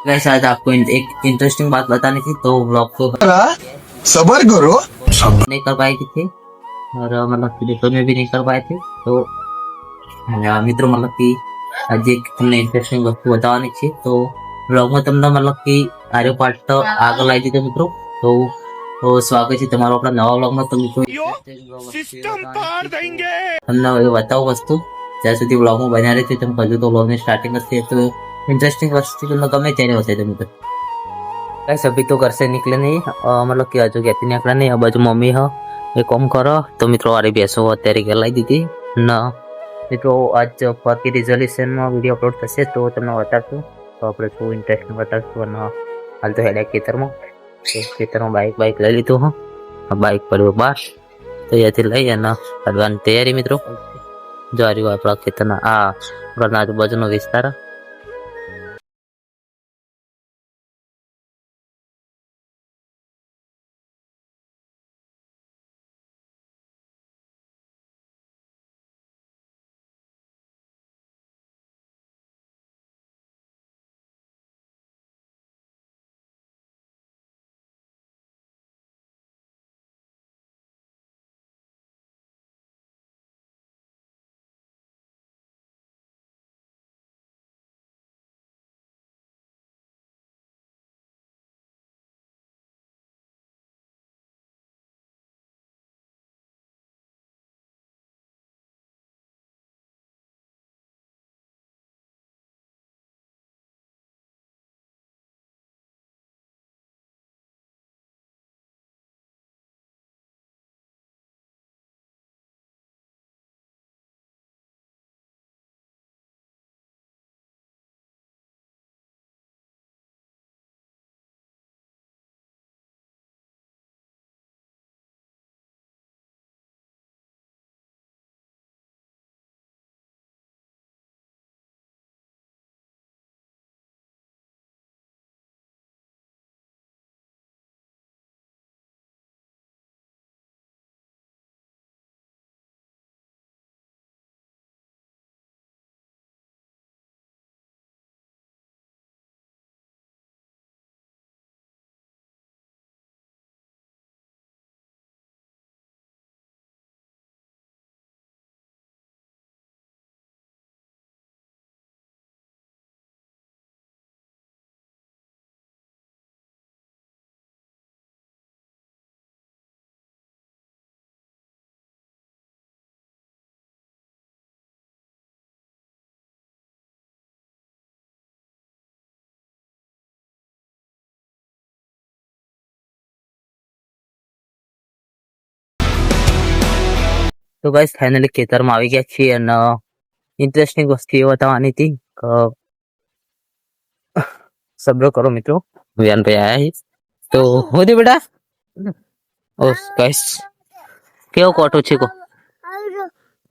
वैसे आज आपको इन- एक इंटरेस्टिंग बात बतानी थी तो ब्लॉग को सबर करो नहीं कर पाई थी और अ, मतलब कि देखो में भी नहीं कर पाए थे तो અ, મિત્રો મતલબ કે આજે એક તમને ઇન્ટરેસ્ટિંગ વસ્તુ બતાવવાની છે તો બ્લોગમાં તમને મતલબ કે આર્યો પાર્ટ આગળ લાવી દીધો મિત્રો તો તો સ્વાગત છે તમારો આપણા નવા બ્લોગમાં તો મિત્રો સિસ્ટમ પાર દેંગે તમને એ બતાવો વસ્તુ જ્યાં સુધી બ્લોગમાં બન્યા રહેશે તમે હજુ તો બ્લોગની સ્ટાર્ટિંગ હશે તો इंटरेस्टिंग वस्तु તમને ગમે ત્યારે હશે તો મિત્રો गाइस अभी तो घर से निकले नहीं अ, मतलब कि हजू कहती नहीं आकड़ा नहीं अब बाजू मम्मी हो એ કોમ કરો તો મિત્રો વારી બેસો અત્યારે ઘેર લાવી દીધી ના મિત્રો આજ પાર્કી રિઝોલ્યુશનમાં વિડીયો અપલોડ થશે તો તમને બતાવશું તો આપણે શું ઇન્ટરેસ્ટિંગ બતાવશું અને હાલ તો હેડ્યા ખેતરમાં તો ખેતરમાં બાઇક બાઇક લઈ લીધું હા આ બાઇક પડ્યું બહાર તો અહીંયાથી લઈ અને કાઢવાની તૈયારી મિત્રો જો આ રહ્યું આપણા ખેતરના આ ઘરના આજુબાજુનો વિસ્તાર તો ગાઈસ ફાઇનલી ખેતરમાં આવી ગયા છીએ અને ઇન્ટરેસ્ટિંગ વસ્તુ એ બતાવવાની હતી કે સબ્ર કરો મિત્રો. વિયાનભાઈ આયા તો હોદી બેટા? ઓ ગાઈસ કેવો કોટો છે કો?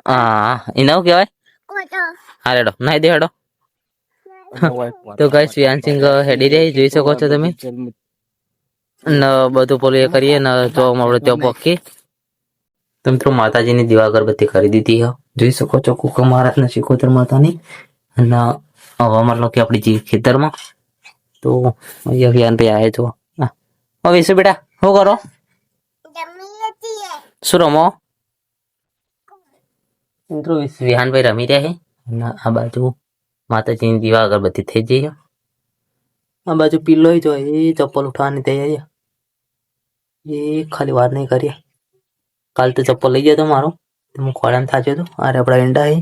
હા એના કેવાય કહેવાય? હા રેડો નાઈ દે હેડો. તો ગાઈસ વિયાનસિંગ હેડી રહી જોઈ શકો છો તમે. ન બધું પોલું એ કરીએ ને તો મળે ત્યાં પોકી તો મિત્રો માતાજીની દીવા અગરબત્તી કરી દીધી જોઈ શકો છો કુકા મહારાજના શિકોતર માતાની અને મતલબ કે આપણી જે ખેતરમાં. તો અહીંયા વિયાન ભાઈ આવે છો. હવે શું બેટા? શું કરો? શું રમો? મિત્રો વિહાનભાઈ રમી રહ્યા છે અને આ બાજુ માતાજીની દીવા અગરબત્તી થઈ જઈ આ બાજુ પિલ્લો જો એ ચપ્પલ ઉઠાવવાની તૈયારી એ ખાલી વાત નહીં કરીએ. કાલ તો ચપ્પલ લઈ જતો મારો. તો હું ખોડામાં થાચ્યો હતો. અરે આપણા હે.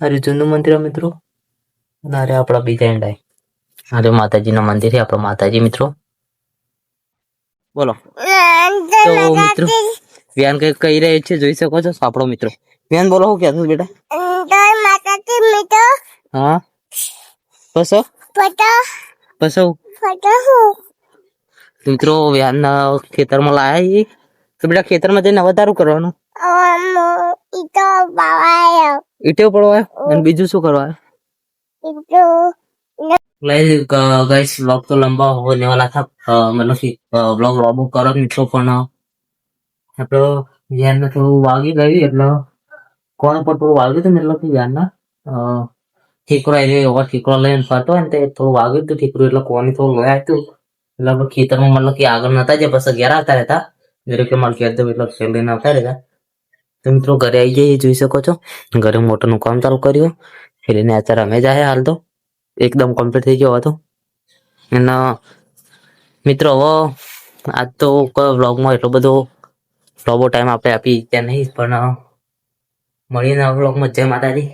અરે જૂનું મંદિર મિત્રો. અને અરે આપણા બીજા હે. અરે માતાજીનું મંદિર આપણા માતાજી મિત્રો. બોલો. તો મિત્રો વ્યાન કઈ કહી રહ્યો છે જોઈ શકો છો આપણો મિત્રો. વ્યાન બોલો શું ક્યાં બેટા? હા? બસો? બસો? મિત્રો વ્યાનના ખેતરમાં લાયા તો બેટા ખેતરમાં જઈને અવતારું કરવાનું? ઈટો પડાયો ઈટો પડાયો અને બીજું શું કરવા ઈટો ગાઈસ વ્લોગ તો લાંબા હોને વાલા થા મતલબ કે વ્લોગ લાંબો કરો મિત્રો પણ આપણો ધ્યાન થોડું વાગી ગઈ એટલે કોણ પર તો વાગ્યું હતું મતલબ કે ધ્યાન ઠીકરો આવી ગયો ઠીકરો લઈને ફરતો અને તે થોડું વાગ્યું હતું ઠીકરું એટલે કોણ થોડું લોયા હતું એટલે ખેતરમાં મતલબ કે આગળ નતા જે બસ અગિયાર આવતા રહેતા. જેરે કે મારે ઘેર જવું એટલે ખેલ લઈને આવતા રહેતા તો. મિત્રો ઘરે આવી જઈએ, જોઈ શકો છો. ઘરે મોટરનું કામ ચાલુ કર્યું. એટલે અત્યારે અમે જાય હાલ તો. એકદમ કમ્પ્લીટ થઈ ગયો હતો. અને મિત્રો હવે આજ તો વ્લોગમાં એટલો બધો લોબો ટાઈમ આપણે આપી ત્યાં નહીં, પણ મળીને વ્લોગમાં જય માતાજી.